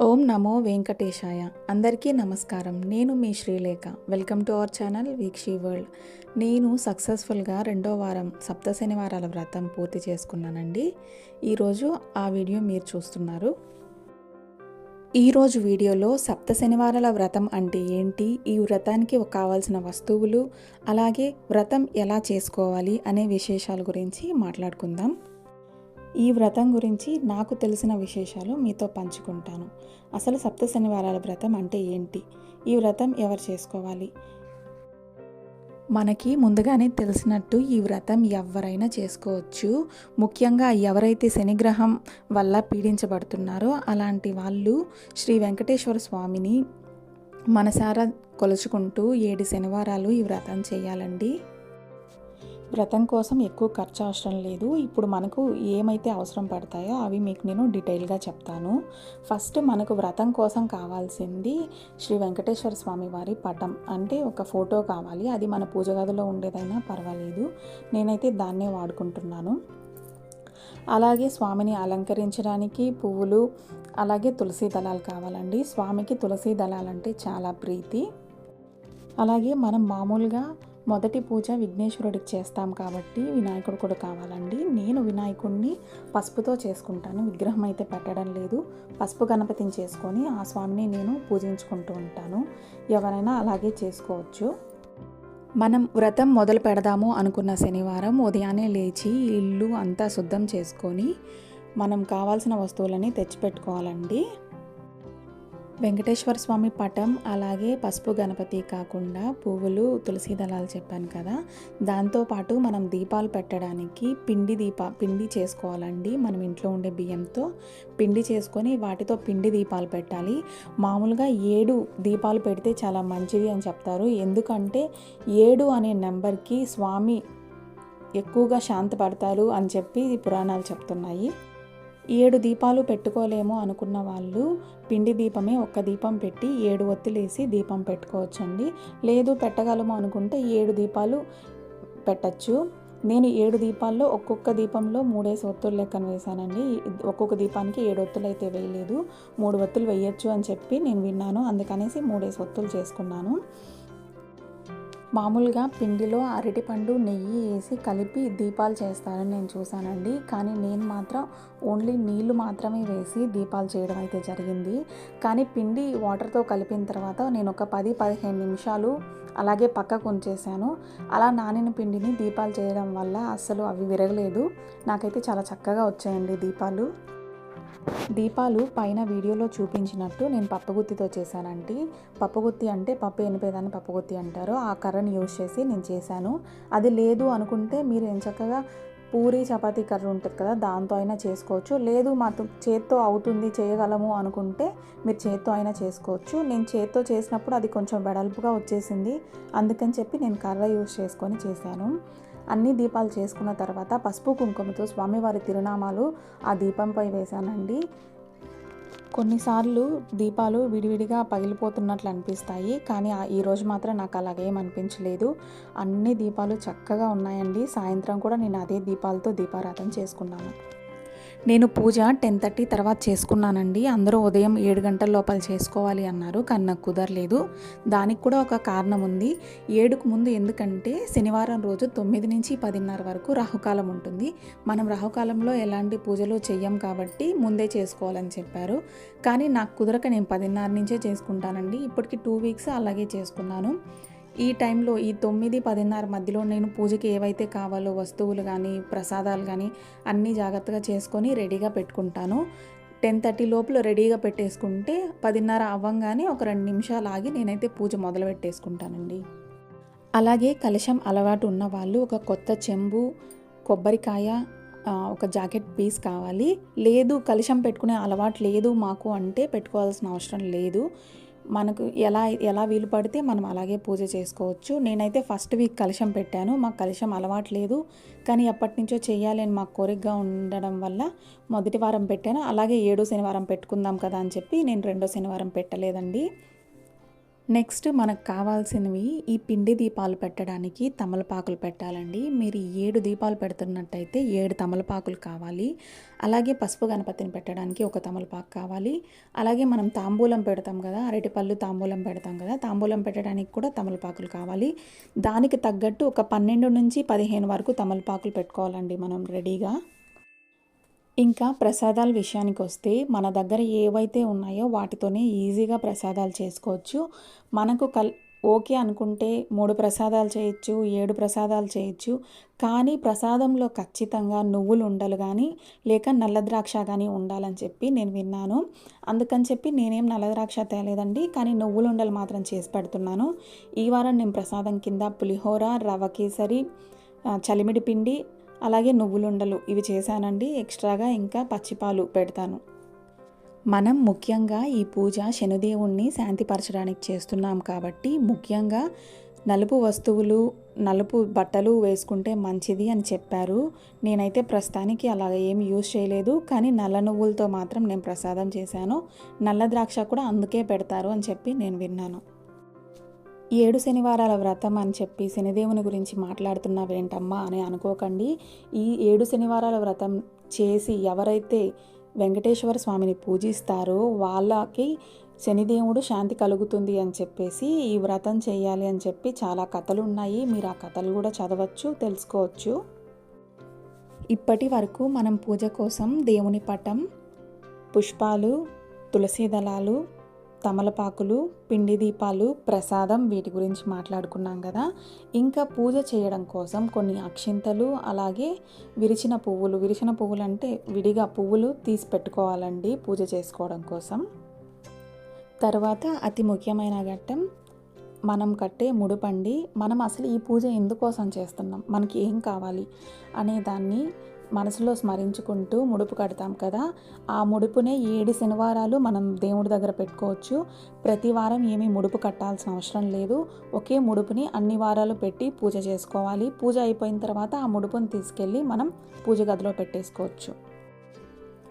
ఓం నమో వెంకటేశాయ. అందరికీ నమస్కారం. నేను మీ Srilekha. Welcome to our channel Vikshi World. నేను సక్సెస్ఫుల్గా రెండో వారం సప్త శనివారాల వ్రతం పూర్తి చేసుకున్నానండి. ఈరోజు ఆ వీడియో మీరు చూస్తున్నారు. ఈరోజు వీడియోలో సప్త శనివారాల వ్రతం అంటే ఏంటి? ఈ వ్రతానికి కావాల్సిన వస్తువులు అలాగే వ్రతం ఎలా చేసుకోవాలి అనే విశేషాల గురించి మాట్లాడుకుందాం. ఈ వ్రతం గురించి నాకు తెలిసిన విశేషాలు మీతో పంచుకుంటాను. అసలు సప్త శనివారాల వ్రతం అంటే ఏంటి? ఈ వ్రతం ఎవరు చేసుకోవాలి? మనకి ముందుగానే తెలిసినట్టు ఈ వ్రతం ఎవరైనా చేసుకోవచ్చు. ముఖ్యంగా ఎవరైతే శనిగ్రహం వల్ల పీడించబడుతున్నారో అలాంటి వాళ్ళు శ్రీ వెంకటేశ్వర స్వామిని మనసారా కొలుచుకుంటూ ఏడు శనివారాలు ఈ వ్రతం చేయాలండి. వ్రతం కోసం ఎక్కువ ఖర్చు అవసరం లేదు. ఇప్పుడు మనకు ఏమైతే అవసరం పడతాయో అవి మీకు నేను డీటెయిల్గా చెప్తాను. ఫస్ట్ మనకు వ్రతం కోసం కావాల్సింది శ్రీ వెంకటేశ్వర స్వామి వారి పటం. అంటే ఒక ఫోటో కావాలి. అది మన పూజ గదిలో ఉండేదైనా పర్వాలేదు. నేనైతే దాన్నే వాడుకుంటున్నాను. అలాగే స్వామిని అలంకరించడానికి పువ్వులు అలాగే తులసి దళాలు కావాలండి. స్వామికి తులసి దళాలంటే చాలా ప్రీతి. అలాగే మనం మామూలుగా మొదటి పూజ విఘ్నేశ్వరుడికి చేస్తాం కాబట్టి వినాయకుడు కూడా కావాలండి. నేను వినాయకుడిని పసుపుతో చేసుకుంటాను. విగ్రహం అయితే పెట్టడం లేదు. పసుపు గణపతిని చేసుకొని ఆ స్వామిని నేను పూజించుకుంటూ ఉంటాను. ఎవరైనా అలాగే చేసుకోవచ్చు. మనం వ్రతం మొదలు పెడదాము అనుకున్న శనివారం ఉదయాన్నే లేచి ఇల్లు అంతా శుద్ధం చేసుకొని మనం కావాల్సిన వస్తువులని తెచ్చిపెట్టుకోవాలండి. వెంకటేశ్వర స్వామి పటం అలాగే పసుపు గణపతి కాకుండా పువ్వులు తులసి దళాలు చెప్పాను కదా. దాంతోపాటు మనం దీపాలు పెట్టడానికి పిండి దీప పిండి చేసుకోవాలండి. మనం ఇంట్లో ఉండే బియ్యంతో పిండి చేసుకొని వాటితో పిండి దీపాలు పెట్టాలి. మామూలుగా ఏడు దీపాలు పెడితే చాలా మంచిది అని చెప్తారు. ఎందుకంటే ఏడు అనే నెంబర్కి స్వామి ఎక్కువగా శాంతపడతారు అని చెప్పి పురాణాలు చెప్తున్నాయి. ఏడు దీపాలు పెట్టుకోలేము అనుకున్న వాళ్ళు పిండి దీపమే ఒక్క దీపం పెట్టి ఏడు ఒత్తులేసి దీపం పెట్టుకోవచ్చండి. లేదు పెట్టగలము అనుకుంటే ఏడు దీపాలు పెట్టచ్చు. నేను ఏడు దీపాల్లో ఒక్కొక్క దీపంలో మూడేసి ఒత్తులు లెక్కన వేశానండి. ఒక్కొక్క దీపానికి ఏడు ఒత్తులు అయితే వేయలేదు. మూడు ఒత్తులు వేయచ్చు అని చెప్పి నేను విన్నాను. అందుకనేసి మూడేసి ఒత్తులు చేసుకున్నాను. మామూలుగా పిండిలో అరటిపండు నెయ్యి వేసి కలిపి దీపాలు చేస్తారని నేను చూశానండి. కానీ నేను మాత్రం ఓన్లీ నీళ్ళు మాత్రమే వేసి దీపాలు చేయడం అయితే జరిగింది. కానీ పిండి వాటర్తో కలిపిన తర్వాత నేను ఒక పది పదిహేను నిమిషాలు అలాగే పక్కకు ఉంచేసాను అలా నానిన పిండిని దీపాలు చేయడం వల్ల అస్సలు అవి విరగలేదు. నాకైతే చాలా చక్కగా వచ్చాయండి దీపాలు. దీపాలు పైన వీడియోలో చూపించినట్టు నేను పప్పుగుత్తితో చేశానండి పప్పుగుత్తి అంటే పప్పు ఎనిపేదాన్ని పప్పుగుత్తి అంటారు. ఆ కర్రని యూజ్ చేసి నేను చేశాను. అది లేదు అనుకుంటే మీరు చక్కగా పూరి చపాతీ కర్ర ఉంటుంది కదా దాంతో అయినా చేసుకోవచ్చు. లేదు మా చేత్తో అవుతుంది చేయగలము అనుకుంటే మీరు చేత్తో అయినా చేసుకోవచ్చు. నేను చేత్తో చేసినప్పుడు అది కొంచెం వెడల్పుగా వచ్చేసింది. అందుకని చెప్పి నేను కర్ర యూజ్ చేసుకొని చేశాను. అన్ని దీపాలు చేసుకున్న తర్వాత పసుపు కుంకుమతో స్వామివారి తిరునామాలు ఆ దీపంపై వేశానండి. కొన్నిసార్లు దీపాలు విడివిడిగా పగిలిపోతున్నట్లు అనిపిస్తాయి కానీ ఈరోజు మాత్రం నాకు అలాగేం అనిపించలేదు. అన్ని దీపాలు చక్కగా ఉన్నాయండి. సాయంత్రం కూడా నేను అదే దీపాలతో దీపారాధన చేసుకున్నాను. నేను పూజ టెన్ థర్టీ తర్వాత చేసుకున్నానండి. అందరూ ఉదయం ఏడు గంటల లోపల చేసుకోవాలి అన్నారు కానీ నాకు కుదరలేదు. దానికి కూడా ఒక కారణం ఉంది. ఏడుకు ముందు ఎందుకంటే శనివారం రోజు తొమ్మిది నుంచి పదిన్నర వరకు రాహుకాలం ఉంటుంది. మనం రాహుకాలంలో ఎలాంటి పూజలు చెయ్యం కాబట్టి ముందే చేసుకోవాలని చెప్పారు. కానీ నాకు కుదరక నేను పదిన్నర నుంచే చేసుకుంటానండి. ఇప్పటికి టూ వీక్స్ అలాగే చేసుకున్నాను. ఈ టైంలో ఈ తొమ్మిది పదిన్నర మధ్యలో నేను పూజకి ఏవైతే కావాలో వస్తువులు కానీ ప్రసాదాలు కానీ అన్నీ జాగ్రత్తగా చేసుకొని రెడీగా పెట్టుకుంటాను. టెన్ థర్టీ లోపల రెడీగా పెట్టేసుకుంటే పదిన్నర అవ్వంగానే ఒక రెండు నిమిషాలు ఆగి నేనైతే పూజ మొదలు పెట్టేసుకుంటానండి. అలాగే కలశం అలవాటు ఉన్న వాళ్ళు ఒక కొత్త చెంబు కొబ్బరికాయ ఒక జాకెట్ పీస్ కావాలి. లేదు కలశం పెట్టుకునే అలవాటు లేదు మాకు అంటే పెట్టుకోవాల్సిన అవసరం లేదు. మనకు ఎలా ఎలా వీలు పడితే మనం అలాగే పూజ చేసుకోవచ్చు. నేనైతే ఫస్ట్ వీక్ కలశం పెట్టాను. మాకు కలశం అలవాటు లేదు. కానీ ఎప్పటి నుంచో చేయాలి అని మాకు కోరికగా ఉండడం వల్ల మొదటి వారం పెట్టాను. అలాగే ఏడో శనివారం పెట్టుకుందాం కదా అని చెప్పి నేను రెండో శనివారం పెట్టలేదండి. నెక్స్ట్ మనకు కావాల్సినవి ఈ పిండి దీపాలు పెట్టడానికి తమలపాకులు పెట్టాలండి. మీరు ఏడు దీపాలు పెడుతున్నట్టయితే ఏడు తమలపాకులు కావాలి. అలాగే పసుపు గణపతిని పెట్టడానికి ఒక తమలపాకు కావాలి. అలాగే మనం తాంబూలం పెడతాం కదా అరటిపళ్ళు తాంబూలం పెడతాం కదా తాంబూలం పెట్టడానికి కూడా తమలపాకులు కావాలి. దానికి తగ్గట్టు ఒక పన్నెండు నుంచి పదిహేను వరకు తమలపాకులు పెట్టుకోవాలండి మనం రెడీగా. ఇంకా ప్రసాదాల విషయానికి వస్తే మన దగ్గర ఏవైతే ఉన్నాయో వాటితోనే ఈజీగా ప్రసాదాలు చేసుకోవచ్చు. మనకు కల్ ఓకే అనుకుంటే మూడు ప్రసాదాలు చేయొచ్చు ఏడు ప్రసాదాలు చేయొచ్చు. కానీ ప్రసాదంలో ఖచ్చితంగా నువ్వులు ఉండలు కానీ లేక నల్ల ద్రాక్ష కానీ ఉండాలని చెప్పి నేను విన్నాను. అందుకని చెప్పి నేనేం నల్ల ద్రాక్ష తేలేదండి. కానీ నువ్వులు ఉండలు మాత్రం చేసి పెడుతున్నాను. ఈ వారం నేను ప్రసాదం కింద పులిహోర రవ కేసరి చలిమిడి పిండి అలాగే నువ్వులుండలు ఇవి చేశానండి. ఎక్స్ట్రాగా ఇంకా పచ్చిపాలు పెడతాను. మనం ముఖ్యంగా ఈ పూజ శనిదేవుణ్ణి శాంతిపరచడానికి చేస్తున్నాం కాబట్టి ముఖ్యంగా నలుపు వస్తువులు నలుపు బట్టలు వేసుకుంటే మంచిది అని చెప్పారు. నేనైతే ప్రస్తుతానికి అలా ఏమి యూజ్ చేయలేదు. కానీ నల్ల నువ్వులతో మాత్రం నేను ప్రసాదం చేశాను. నల్ల ద్రాక్ష కూడా అందుకే పెడతారు అని చెప్పి నేను విన్నాను. ఏడు శనివారాల వ్రతం అని చెప్పి శనిదేవుని గురించి మాట్లాడుతున్నావేంటమ్మా అని అనుకోకండి. ఈ ఏడు శనివారాల వ్రతం చేసి ఎవరైతే వెంకటేశ్వర స్వామిని పూజిస్తారో వాళ్ళకి శనిదేవుడు శాంతి కలుగుతుంది అని చెప్పేసి ఈ వ్రతం చేయాలి అని చెప్పి చాలా కథలు ఉన్నాయి. మీరు ఆ కథలు కూడా చదవచ్చు తెలుసుకోవచ్చు. ఇప్పటి వరకు మనం పూజ కోసం దేవుని పటం పుష్పాలు తులసి దళాలు తమలపాకులు పిండి దీపాలు ప్రసాదం వీటి గురించి మాట్లాడుకున్నాం కదా. ఇంకా పూజ చేయడం కోసం కొన్ని అక్షింతలు అలాగే విరిచిన పువ్వులు. విరిచిన పువ్వులు అంటే విడిగా పువ్వులు తీసి పెట్టుకోవాలండి పూజ చేసుకోవడం కోసం. తర్వాత అతి ముఖ్యమైన ఘట్టం మనం కట్టే ముడుపండి. మనం అసలు ఈ పూజ ఎందుకోసం చేస్తున్నాం? మనకి ఏం కావాలి? అనే దాన్ని మనసులో స్మరించుకుంటూ ముడుపు కడతాం కదా. ఆ ముడుపునే ఏడు శనివారాలు మనం దేవుడి దగ్గర పెట్టుకోవచ్చు. ప్రతి వారం ఏమీ ముడుపు కట్టాల్సిన అవసరం లేదు. ఒకే ముడుపుని అన్ని వారాలు పెట్టి పూజ చేసుకోవాలి. పూజ అయిపోయిన తర్వాత ఆ ముడుపుని తీసుకెళ్ళి మనం పూజ గదిలో పెట్టేసుకోవచ్చు.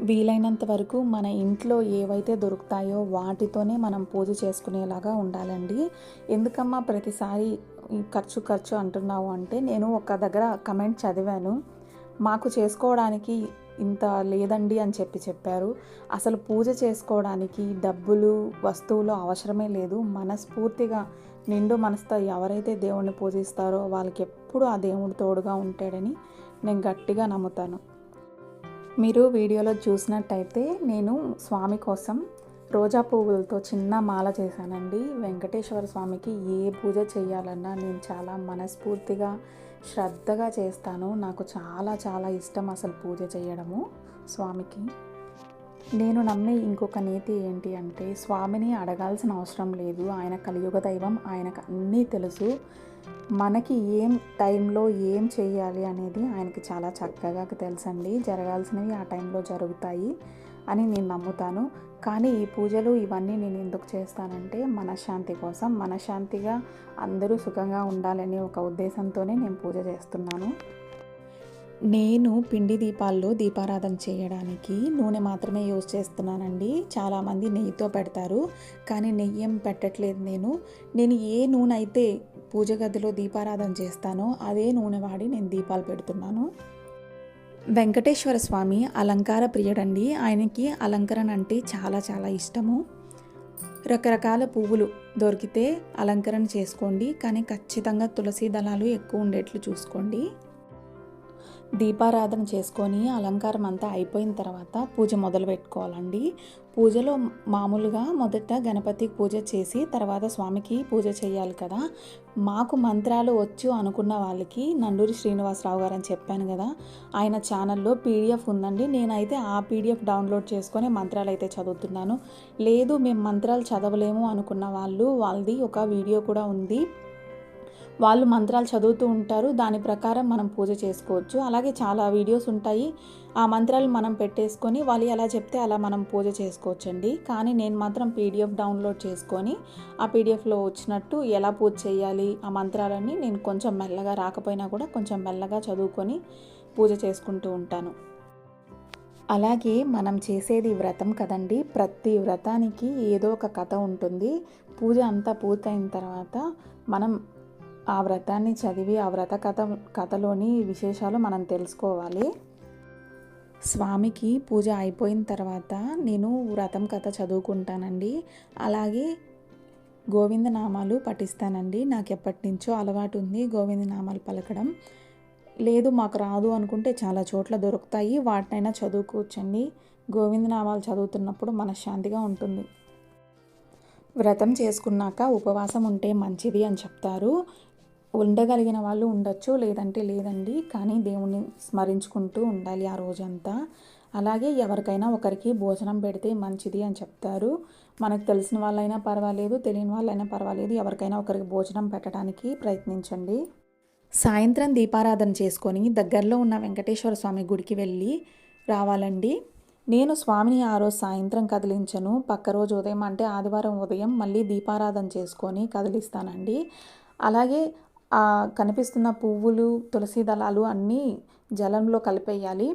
వీలైనంత వరకు మన ఇంట్లో ఏవైతే దొరుకుతాయో వాటితోనే మనం పూజ చేసుకునేలాగా ఉండాలండి. ఎందుకమ్మా ప్రతిసారి ఖర్చు ఖర్చు అంటున్నావు అంటే నేను ఒక దగ్గర కమెంట్ చదివాను. మాకు చేసుకోవడానికి ఇంత లేదండి అని చెప్పి చెప్పారు. అసలు పూజ చేసుకోవడానికి డబ్బులు వస్తువులు అవసరమే లేదు. మనస్ఫూర్తిగా నిండు మనసుతో ఎవరైతే దేవుణ్ణి పూజిస్తారో వాళ్ళకి ఎప్పుడు ఆ దేవుడు తోడుగా ఉంటాడని నేను గట్టిగా నమ్ముతాను. మీరు వీడియోలో చూసినట్టయితే నేను స్వామి కోసం రోజా పువ్వులతో చిన్న మాల చేశానండి. వెంకటేశ్వర స్వామికి ఏ పూజ చేయాలన్నా నేను చాలా మనస్ఫూర్తిగా శ్రద్ధగా చేస్తాను. నాకు చాలా చాలా ఇష్టం అసలు పూజ చేయడము స్వామికి. నేను నమ్మే ఇంకొక నీతి ఏంటి అంటే స్వామిని అడగాల్సిన అవసరం లేదు. ఆయన కలియుగ దైవం ఆయనకు అన్నీ తెలుసు. మనకి ఏం టైంలో ఏం చేయాలి అనేది ఆయనకి చాలా చక్కగా తెలుసండి. జరగాల్సినవి ఆ టైంలో జరుగుతాయి అని నేను నమ్ముతాను. కానీ ఈ పూజలు ఇవన్నీ నేను ఎందుకు చేస్తానంటే మనశ్శాంతి కోసం. మనశ్శాంతిగా అందరూ సుఖంగా ఉండాలని ఒక ఉద్దేశంతోనే నేను పూజ చేస్తున్నాను. నేను పిండి దీపాల్లో దీపారాధన చేయడానికి నూనె మాత్రమే యూజ్ చేస్తున్నానండి. చాలామంది నెయ్యితో పెడతారు కానీ నెయ్యి ఏం పెట్టట్లేదు నేను. నేను ఏ నూనె అయితే పూజ గదిలో దీపారాధన చేస్తానో అదే నూనె వాడి నేను దీపాలు పెడుతున్నాను. వెంకటేశ్వర స్వామి అలంకార ప్రియుడండి. ఆయనకి అలంకరణ అంటే చాలా చాలా ఇష్టము. రకరకాల పువ్వులు దొరికితే అలంకరణ చేసుకోండి. కానీ ఖచ్చితంగా తులసి దళాలు ఎక్కువ ఉండేట్లు చూసుకోండి. దీపారాధన చేసుకొని అలంకారం అంతా అయిపోయిన తర్వాత పూజ మొదలు పెట్టుకోవాలండి. పూజలో మామూలుగా మొదట గణపతికి పూజ చేసి తర్వాత స్వామికి పూజ చేయాలి కదా. మాకు మంత్రాలు వచ్చు అనుకున్న వాళ్ళకి నండూరి శ్రీనివాసరావు గారు అని చెప్పాను కదా. ఆయన ఛానల్లో పీడిఎఫ్ ఉందండి. నేనైతే ఆ పీడిఎఫ్ డౌన్లోడ్ చేసుకొని మంత్రాలు అయితే చదువుతున్నాను. లేదు మేము మంత్రాలు చదవలేము అనుకున్న వాళ్ళు వాళ్ళది ఒక వీడియో కూడా ఉంది. వాళ్ళు మంత్రాలు చదువుతూ ఉంటారు. దాని ప్రకారం మనం పూజ చేసుకోవచ్చు. అలాగే చాలా వీడియోస్ ఉంటాయి. ఆ మంత్రాలు మనం పెట్టేసుకొని వాళ్ళు ఎలా చెప్తే అలా మనం పూజ చేసుకోవచ్చండి. కానీ నేను మాత్రం పీడిఎఫ్ డౌన్లోడ్ చేసుకొని ఆ పీడిఎఫ్లో వచ్చినట్టు ఎలా పూజ చేయాలి ఆ మంత్రాలన్నీ నేను కొంచెం మెల్లగా రాకపోయినా కూడా కొంచెం మెల్లగా చదువుకొని పూజ చేసుకుంటూ ఉంటాను. అలాగే మనం చేసేది వ్రతం కదండి. ప్రతి వ్రతానికి ఏదో ఒక కథ ఉంటుంది. పూజ అంతా పూర్తయిన తర్వాత మనం ఆ వ్రతాన్ని చదివి ఆ వ్రత కథ కథలోని విశేషాలు మనం తెలుసుకోవాలి. స్వామికి పూజ అయిపోయిన తర్వాత నేను వ్రతం కథ చదువుకుంటానండి. అలాగే గోవిందనామాలు పఠిస్తానండి. నాకు ఎప్పటి నుంచో అలవాటు ఉంది గోవిందనామాలు పలకడం. లేదు మాకు రాదు అనుకుంటే చాలా చోట్ల దొరుకుతాయి. వాటినైనా చదువుకోవచ్చండి. గోవిందనామాలు చదువుతున్నప్పుడు మనశ్శాంతిగా ఉంటుంది. వ్రతం చేసుకున్నాక ఉపవాసం ఉంటే మంచిది అని చెప్తారు. ఉండగలిగిన వాళ్ళు ఉండొచ్చు లేదంటే లేదండి. కానీ దేవుణ్ణి స్మరించుకుంటూ ఉండాలి ఆ రోజంతా. అలాగే ఎవరికైనా ఒకరికి భోజనం పెడితే మంచిది అని చెప్తారు. మనకు తెలిసిన వాళ్ళైనా పర్వాలేదు తెలియని వాళ్ళైనా పర్వాలేదు. ఎవరికైనా ఒకరికి భోజనం పెట్టడానికి ప్రయత్నించండి. సాయంత్రం దీపారాధన చేసుకొని దగ్గరలో ఉన్న వెంకటేశ్వర స్వామి గుడికి వెళ్ళి రావాలండి. నేను స్వామిని ఆ రోజు సాయంత్రం కదిలించను. పక్క రోజు ఉదయం అంటే ఆదివారం ఉదయం మళ్ళీ దీపారాధన చేసుకొని కదిలిస్తానండి. అలాగే కనిపిస్తున్న పువ్వులు తులసి దళాలు అన్నీ జలంలో కలిపేయాలి.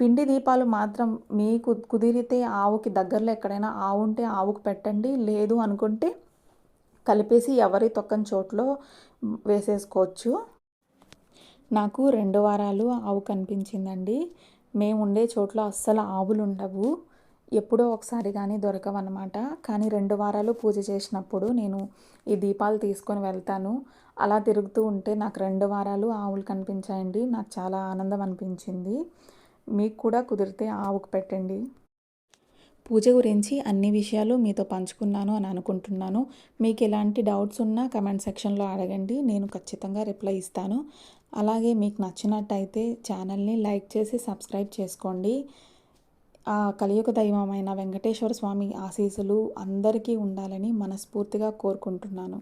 పిండి దీపాలు మాత్రం మీకు కుదిరితే ఆవుకి దగ్గరలో ఎక్కడైనా ఆవు ఉంటే ఆవుకు పెట్టండి. లేదు అనుకుంటే కలిపేసి ఎవరి తొక్కని చోట్లో వేసేసుకోవచ్చు. నాకు రెండు వారాలు ఆవు కనిపించిందండి. మేము ఉండే చోట్ల అస్సలు ఆవులు ఉండవు. ఎప్పుడో ఒకసారి కానీ దొరకవన్నమాట. కానీ రెండు వారాలు పూజ చేసినప్పుడు నేను ఈ దీపాలు తీసుకొని వెళ్తాను. అలా తిరుగుతూ ఉంటే నాకు రెండు వారాలు ఆవులు కనిపించాయండి. నాకు చాలా ఆనందం అనిపించింది. మీకు కూడా కుదిరితే ఆవుకు పెట్టండి. పూజ గురించి అన్ని విషయాలు మీతో పంచుకున్నాను అని అనుకుంటున్నాను. మీకు ఎలాంటి డౌట్స్ ఉన్నా కమెంట్ సెక్షన్లో అడగండి. నేను ఖచ్చితంగా రిప్లై ఇస్తాను. అలాగే మీకు నచ్చినట్టయితే ఛానల్ని లైక్ చేసి సబ్స్క్రైబ్ చేసుకోండి. ఆ కలియుగ దైవమైన వెంకటేశ్వర స్వామి ఆశీస్సులు అందరికీ ఉండాలని మనస్ఫూర్తిగా కోరుకుంటున్నాను.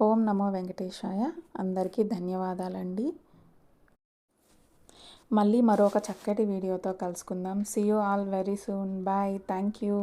ఓం నమో వెంకటేశాయ. అందరికీ ధన్యవాదాలండి. మళ్ళీ మరొక చక్కటి వీడియోతో కలుసుకుందాం. See you all very soon bye thank you